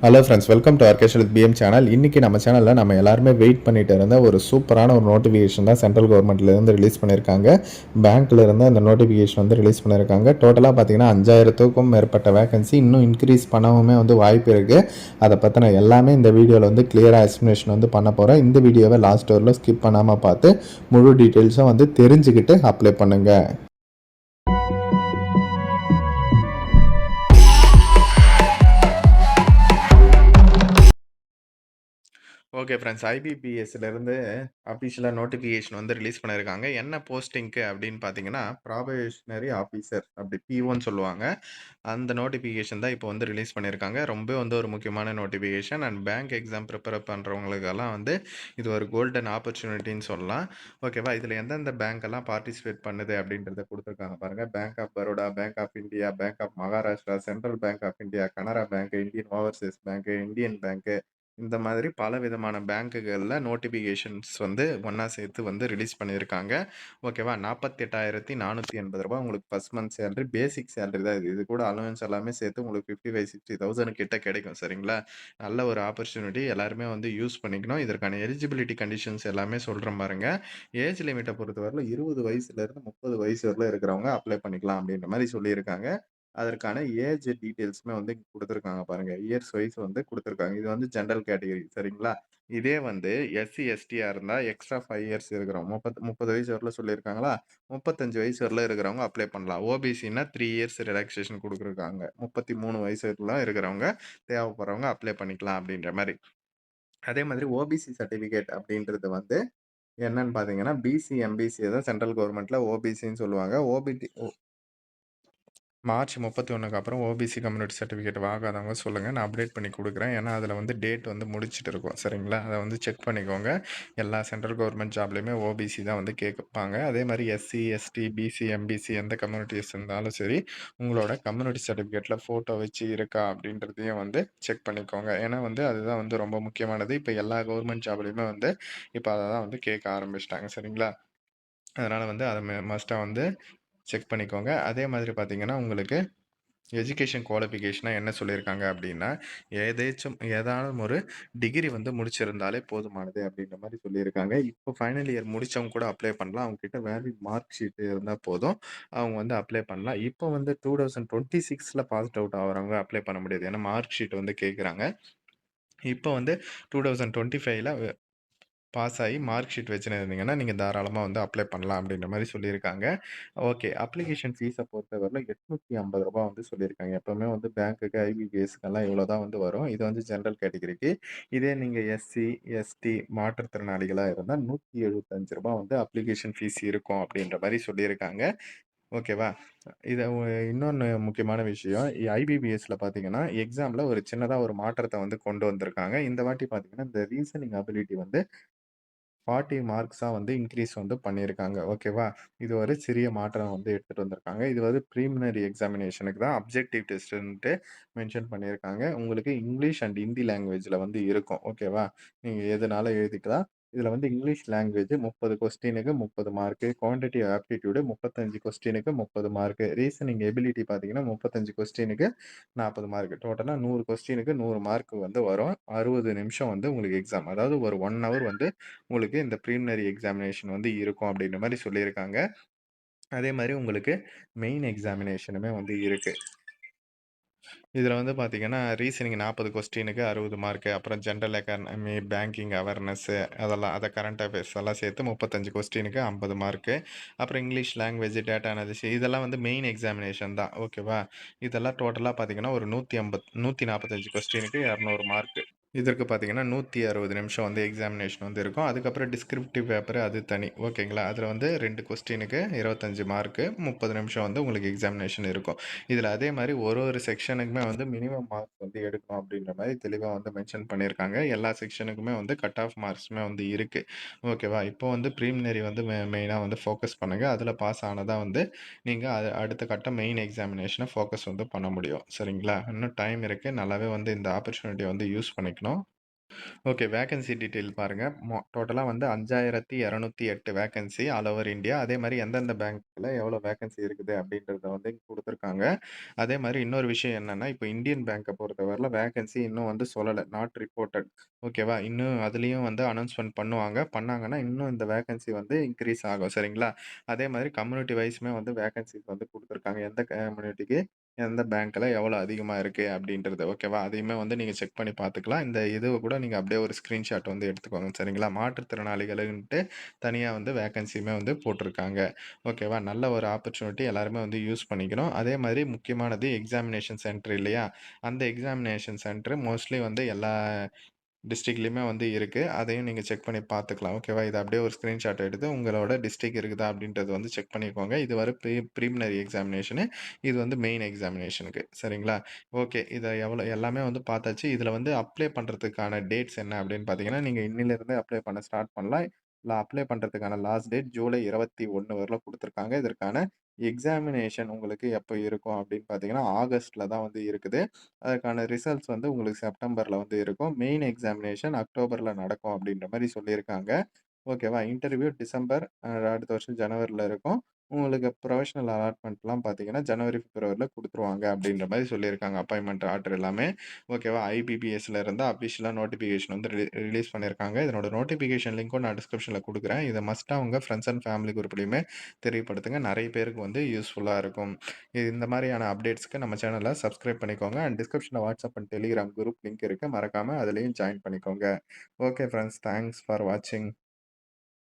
Hello friends welcome to ஆர்கேஷல் PM channel இன்றைக்கி நம்ம சேனலில் நம்ம எல்லாருமே வெயிட் பண்ணிட்டு இருந்த ஒரு சூப்பரான ஒரு நோட்டிஃபிகேஷன் தான் சென்ட்ரல் கவர்மெண்ட்லேருந்து ரிலீஸ் பண்ணியிருக்காங்க பேங்க்லேருந்து அந்த நோட்டிஃபிகேஷன் வந்து ரிலீஸ் பண்ணியிருக்காங்க டோட்டலாக பார்த்தீங்கன்னா அஞ்சாயிரத்துக்கும் மேற்பட்ட வேகன்சி இன்னும் இன்க்ரீஸ் பண்ணவுமே வந்து வாய்ப்பு இருக்குது அதை பற்றின எல்லாமே இந்த வீடியோவில் வந்து கிளியராக எக்ஸ்ப்ளனேஷன் வந்து பண்ண போகிறேன் இந்த வீடியோவை லாஸ்ட் வரல ஸ்கிப் பண்ணாமல் பார்த்து முழு டீட்டெயில்ஸும் வந்து தெரிஞ்சுக்கிட்டு அப்ளை பண்ணுங்கள் ஓகே ஃப்ரெண்ட்ஸ். ஐபிபிஎஸ்லேருந்து அஃபீஷியலாக நோட்டிஃபிகேஷன் வந்து ரிலீஸ் பண்ணியிருக்காங்க. என்ன போஸ்டிங்க்கு அப்படின்னு பார்த்தீங்கன்னா ப்ராபேஷனரி ஆஃபீஸர் அப்படி பிஓன்னு சொல்லுவாங்க. அந்த நோட்டிஃபிகேஷன் தான் இப்போ வந்து ரிலீஸ் பண்ணியிருக்காங்க. ரொம்ப வந்து ஒரு முக்கியமான notification. And bank exam prepare பண்ணுறவங்களுக்கெல்லாம் வந்து இது ஒரு கோல்டன் ஆப்பர்ச்சுனிட்டின்னு சொல்லலாம். ஓகேவா? இதில் எந்தெந்த பேங்க் எல்லாம் பார்ட்டிசிபேட் பண்ணுது அப்படின்றத கொடுத்துருக்காங்க பாருங்கள் bank of Baroda bank of India bank of Maharashtra central bank of India Canara bank Indian overseas bank Indian பேங்க்கு இந்த மாதிரி பல விதமான பேங்க்குகளில் நோட்டிஃபிகேஷன்ஸ் வந்து ஒன்றா சேர்த்து வந்து ரிலீஸ் பண்ணியிருக்காங்க. ஓகேவா? நாற்பத்தி எட்டாயிரத்தி நானூற்றி எண்பது ரூபா உங்களுக்கு first month salary basic salary தான் இது. இது கூட அலவன்ஸ் எல்லாமே சேர்த்து உங்களுக்கு ஃபிஃப்டி ஃபைவ் சிக்ஸ்டி தௌசண்ட் கிட்ட கிடைக்கும் சரிங்களா? நல்ல ஒரு ஆப்பர்ச்சுனிட்டி எல்லாருமே வந்து யூஸ் பண்ணிக்கணும். இதற்கான எலிஜிபிலிட்டி கண்டிஷன்ஸ் எல்லாமே சொல்கிறேன் பாருங்க. ஏஜ் லிமிட்டை பொறுத்தவரையில் இருபது வயசுலேருந்து முப்பது வயசு வரல இருக்கிறவங்க அப்ளை பண்ணிக்கலாம் அப்படின்ற மாதிரி சொல்லியிருக்காங்க. அதற்கான ஏஜ் டீட்டெயில்ஸுமே வந்து கொடுத்துருக்காங்க குடுத்துருக்காங்க பாருங்க. இயர்ஸ் வைஸ் வந்து கொடுத்துருக்காங்க இது வந்து ஜென்ரல் கேட்டகரி சரிங்களா? இதே வந்து எஸ்சி, எஸ்டியா இருந்தால் எக்ஸ்ட்ரா ஃபைவ் இயர்ஸ் இருக்கிறவங்க முப்பத் 30 வயசு வரல சொல்லியிருக்காங்களா? 35 வயசு வரல இருக்கிறவங்க அப்ளை பண்ணலாம். ஓபிசின்னா த்ரீ இயர்ஸ் ரிலாக்ஸேஷன் கொடுக்குறாங்க முப்பத்தி மூணு வயசுலாம் இருக்கிறவங்க தேவைப்படுறவங்க அப்ளை பண்ணிக்கலாம் அப்படின்ற மாதிரி அதே மாதிரி ஓபிசி சர்டிஃபிகேட் அப்படின்றது வந்து என்னன்னு பார்த்தீங்கன்னா, பிசி, எம்பிசி தான் சென்ட்ரல் கவர்மெண்ட்டில் ஓபிசின்னு சொல்லுவாங்க. ஓபிடி மார்ச் மார்ச் 31க்கு அப்புறம் ஓபிசி கம்யூனிட்டி சர்டிஃபிகேட் வாங்காதவங்க சொல்லுங்கள் நான் அப்டேட் பண்ணி கொடுக்குறேன் ஏன்னா, அதில் வந்து டேட் வந்து முடிச்சுட்டு இருக்கும். சரிங்களா? அதை வந்து செக் பண்ணிக்கோங்க. எல்லா சென்ட்ரல் கவர்மெண்ட் ஜாப்லேயுமே ஓபிசி தான் வந்து கேட்பாங்க. அதே மாதிரி எஸ்சி, எஸ்டி, பிசி, எம்பிசி எந்த கம்யூனிட்டிஸ் இருந்தாலும் சரி, உங்களோட கம்யூனிட்டி சர்டிஃபிகேட்டில் ஃபோட்டோ வச்சு இருக்கா அப்படின்றதையும் வந்து செக் பண்ணிக்கோங்க. ஏன்னா வந்து அதுதான் வந்து ரொம்ப முக்கியமானது. இப்போ எல்லா கவர்மெண்ட் ஜாப்லேயுமே வந்து இப்போ அதை தான் வந்து கேட்க ஆரம்பிச்சுட்டாங்க. சரிங்களா? அதனால் வந்து அதை மஸ்ட்டாக வந்து செக் பண்ணிக்கோங்க. அதே மாதிரி பார்த்தீங்கன்னா, உங்களுக்கு எஜுகேஷன் குவாலிஃபிகேஷனாக என்ன சொல்லியிருக்காங்க அப்படின்னா, ஏதேச்சும் ஏதானும் ஒரு டிகிரி வந்து முடிச்சிருந்தாலே போதுமானது அப்படின்ற மாதிரி சொல்லியிருக்காங்க. இப்போ ஃபைனல் இயர் முடித்தவங்க கூட அப்ளை பண்ணலாம். அவங்கக்கிட்ட வேலிட் மார்க் ஷீட் இருந்தால் போதும். அவங்க வந்து அப்ளை பண்ணலாம். இப்போ வந்து 2026ல பாஸ்ட் அவுட் ஆகிறவங்க அப்ளை பண்ண முடியாது. ஏன்னா மார்க் ஷீட் வந்து கேட்குறாங்க. இப்போ வந்து டூ தௌசண்ட் டுவெண்ட்டி ஃபைவ்ல பாஸ் ஆகி மார்க் ஷீட் வச்சுன்னு இருந்தீங்கன்னா, நீங்க வந்து அப்ளை பண்ணலாம் அப்படின்ற மாதிரி சொல்லியிருக்காங்க. ஓகே. அப்ளிகேஷன் ஃபீஸை பொறுத்தவரையில் எட்நூற்றி ஐம்பது ரூபா வந்து சொல்லியிருக்காங்க. எப்போவுமே வந்து பேங்க்குக்கு, ஐபிபிஎஸ்க்கெல்லாம் இவ்வளோ தான் வந்து வரும். இது வந்து ஜென்ரல் கேட்டகரிக்கு. இதே நீங்கள் எஸ்சி, எஸ்டி மாற்றுத்திறனாளிகளாக இருந்தால் நூற்றி எழுபத்தஞ்சு ரூபா வந்து அப்ளிகேஷன் ஃபீஸ் இருக்கும் அப்படின்ற மாதிரி சொல்லியிருக்காங்க. ஓகேவா? இதை இன்னொன்று முக்கியமான விஷயம். ஐபிபிஎஸ்சில் பார்த்தீங்கன்னா, எக்ஸாமில் ஒரு சின்னதாக ஒரு மாற்றத்தை வந்து கொண்டு வந்திருக்காங்க. இந்த வாட்டி பார்த்தீங்கன்னா, இந்த ரீசனிங் அபிலிட்டி வந்து ஃபார்ட்டி மார்க்ஸாக வந்து இன்க்ரீஸ் வந்து பண்ணியிருக்காங்க. ஓகேவா? இது ஒரு சிறிய மாற்றம் வந்து எடுத்துகிட்டு வந்திருக்காங்க. இது வந்து ப்ரீமினரி எக்ஸாமினேஷனுக்கு தான் அப்ஜெக்டிவ் டெஸ்ட்டுன்ட்டு மென்ஷன் பண்ணியிருக்காங்க. உங்களுக்கு இங்கிலீஷ் அண்ட் ஹிந்தி லாங்குவேஜில் வந்து இருக்கும். ஓகேவா? நீங்கள் எதுனாலும் எழுதிக்கலாம். இதில் வந்து இங்கிலீஷ் லாங்குவேஜ் 30 கொஸ்டினுக்கு 30 மார்க்கு. குவான்டிட்டி ஆப்டிடியூடு முப்பத்தஞ்சு கொஸ்டினுக்கு 30 மார்க்கு. ரீசனிங் எபிலிட்டி பார்த்தீங்கன்னா, 35 கொஸ்டினுக்கு 40 மார்க். டோட்டலாக நூறு கொஸ்டினுக்கு நூறு மார்க் வந்து வரும். 60 நிமிஷம் வந்து உங்களுக்கு எக்ஸாம். அதாவது ஒரு ஒன் ஹவர் வந்து உங்களுக்கு இந்த பிரிலிமினரி எக்ஸாமினேஷன் வந்து இருக்கும் அப்படின்ற மாதிரி சொல்லியிருக்காங்க. அதே மாதிரி உங்களுக்கு மெயின் எக்ஸாமினேஷனுமே வந்து இருக்குது இதில் வந்து பார்த்தீங்கன்னா, ரீசனிங் 40 கொஸ்டினுக்கு 60 மார்க்கு. அப்புறம் ஜென்ரல் எக்கானமி, பேங்கிங் அவேர்னஸ்ஸு அதெல்லாம் அதை கரண்ட் அஃபேர்ஸ் எல்லாம் சேர்த்து 35 கொஸ்டினுக்கு 50 மார்க்கு. அப்புறம் இங்கிலீஷ் லாங்குவேஜ், டேட்டா அனாலிசி இதெல்லாம் வந்து மெயின் எக்ஸாமினேஷன் தான். ஓகேவா? இதெல்லாம் டோட்டலாக பார்த்தீங்கன்னா, ஒரு 150 145 கொஸ்டினுக்கு 200 மார்க்கு. இதற்கு பார்த்தீங்கன்னா, 160 நிமிஷம் வந்து எக்ஸாமினேஷன் வந்து இருக்கும். அதுக்கப்புறம் டிஸ்கிரிப்டிவ் பேப்பர் அது தனி. ஓகேங்களா? அதில் வந்து ரெண்டு கொஸ்டினுக்கு 25 மார்க்கு. 30 நிமிஷம் வந்து உங்களுக்கு எக்ஸாமினேஷன் இருக்கும். இதில் அதே மாதிரி ஒரு ஒரு செக்ஷனுக்குமே வந்து மினிமம் மார்க்ஸ் வந்து எடுக்கணும் அப்படின்ற மாதிரி தெளிவாக வந்து மென்ஷன் பண்ணியிருக்காங்க. எல்லா செக்ஷனுக்குமே வந்து கட் ஆஃப் மார்க்ஸுமே வந்து இருக்குது ஓகேவா? இப்போ வந்து ப்ரீமினரி வந்து மெ வந்து ஃபோக்கஸ் பண்ணுங்கள் அதில் பாஸ் ஆனதாக வந்து நீங்கள் அ அடுத்த கட்ட மெயின் எக்ஸாமினேஷனை ஃபோக்கஸ் வந்து பண்ண முடியும். சரிங்களா? இன்னும் டைம் இருக்குது நல்லாவே வந்து இந்த ஆப்பர்ச்சுனிட்டியை வந்து யூஸ் பண்ணிக்கணும். ஓகே. வேக்கன்சி டீட்டெயில் பாருங்கள் மொ டோட்டலாக வந்து 5208 வேக்கன்சி ஆல் ஓவர் இந்தியா. அதே மாதிரி எந்தெந்த பேங்க்கில் எவ்வளோ வேகன்சி இருக்குது அப்படின்றத வந்து கொடுத்துருக்காங்க அதே மாதிரி இன்னொரு விஷயம் என்னென்னா இப்போ இந்தியன் பேங்க்கை பொறுத்தவரையில் வேகன்சி இன்னும் வந்து சொல்லலை நாட் ரிப்போர்ட்டட் ஓகேவா? இன்னும் அதுலேயும் வந்து அனௌன்ஸ்மெண்ட் பண்ணுவாங்க. பண்ணாங்கன்னா, இன்னும் இந்த வேக்கன்சி வந்து இன்க்ரீஸ் ஆகும். சரிங்களா? அதே மாதிரி கம்யூனிட்டி வைஸுமே வந்து வேகன்சிஸ் வந்து கொடுத்துருக்காங்க எந்த கம்யூனிட்டிக்கு எந்த பேங்க்ல எவ்வளோ அதிகமா இருக்கு அப்படின்றது. ஓகேவா? அதையுமே வந்து நீங்க செக் பண்ணி பார்த்துக்கலாம். இந்த இதுவ கூட நீங்க அப்படியே ஒரு ஸ்கிரீன்ஷாட் வந்து எடுத்துக்கோங்க. சரிங்களா? மாற்றுத்திறனாளிகளுன்ட்டு தனியா வந்து வேக்கன்சியுமே வந்து போட்டிருக்காங்க ஓகேவா? நல்ல ஒரு ஆப்பர்ச்சுனிட்டி எல்லாருமே வந்து யூஸ் பண்ணிக்கணும். அதே மாதிரி முக்கியமானது எக்ஸாமினேஷன் சென்டர் இல்லையா? அந்த எக்ஸாமினேஷன் சென்டர் மோஸ்ட்லி வந்து எல்லா டிஸ்ட்ரிக்ட்லேயுமே வந்து இருக்குது அதையும் நீங்கள் செக் பண்ணி பார்த்துக்கலாம். ஓகேவா? இது அப்படியே ஒரு ஸ்க்ரீன்ஷாட் எடுத்து உங்களோட டிஸ்ட்ரிக்ட் இருக்குதா அப்படின்றது வந்து செக் பண்ணிக்கோங்க. இது வர ப்ரீ ப்ரீமினரி எக்ஸாமினேஷனு. இது வந்து மெயின் எக்ஸாமினேஷனுக்கு. சரிங்களா? ஓகே. இதை எவ்வளோ எல்லாமே வந்து பார்த்தாச்சு. இதில் வந்து அப்ளை பண்ணுறதுக்கான டேட்ஸ் என்ன அப்படின்னு பார்த்தீங்கன்னா, நீங்கள் இன்னிலிருந்து அப்ளை பண்ண ஸ்டார்ட் பண்ணலாம். இல்லை அப்ளை பண்ணுறதுக்கான லாஸ்ட் டேட் ஜூலை இருபத்தி ஒன்று வரல கொடுத்துருக்காங்க இதற்கான எக்ஸாமினேஷன் உங்களுக்கு எப்போ இருக்கும் அப்படின்னு பார்த்தீங்கன்னா, ஆகஸ்ட்டில் தான் வந்து இருக்குது. அதுக்கான ரிசல்ட்ஸ் வந்து உங்களுக்கு செப்டம்பரில் வந்து இருக்கும். மெயின் எக்ஸாமினேஷன் அக்டோபரில் நடக்கும் அப்படின்ற மாதிரி சொல்லியிருக்காங்க. ஓகேவா? இன்டர்வியூ டிசம்பர் அடுத்த வருஷம் ஜனவரியில் இருக்கும். உங்களுக்கு ப்ரொஃபஷனல் அலாட்மெண்ட்லாம் பார்த்தீங்கன்னா, ஜனவரி, பிப்ரவரியில் கொடுத்துருவாங்க அப்படின்ற மாதிரி சொல்லியிருக்காங்க. அப்பாயின்மெண்ட் ஆர்டர் எல்லாமே. ஓகேவா? ஐபிபிஎஸ்ல இருந்து அஃபிஷியலாக நோட்டிஃபிகேஷன் வந்து ரிலீஸ் பண்ணியிருக்காங்க. இதனோட நோட்டிஃபிகேஷன் லிங்க்கும் நான் டிஸ்கிரிப்ஷனில் கொடுக்குறேன் இதை மஸ்ட்டாக அவங்க ஃப்ரெண்ட்ஸ் அண்ட் ஃபேமிலி குரூப்லையுமே தெரியப்படுத்துங்க. நிறைய பேருக்கு வந்து யூஸ்ஃபுல்லாக இருக்கும். இது இந்த மாதிரியான அப்டேட்ஸ்க்கு நம்ம சேனலை சப்ஸ்கிரைப் பண்ணிக்கோங்க. அண்ட் டிஸ்கிரிப்ஷனில் WhatsApp and Telegram group link இருக்குது மறக்காமல் அதுலேயும் ஜாயின் பண்ணிக்கோங்க. ஓகே ஃப்ரெண்ட்ஸ் தேங்க்ஸ் ஃபார் வாட்சிங்.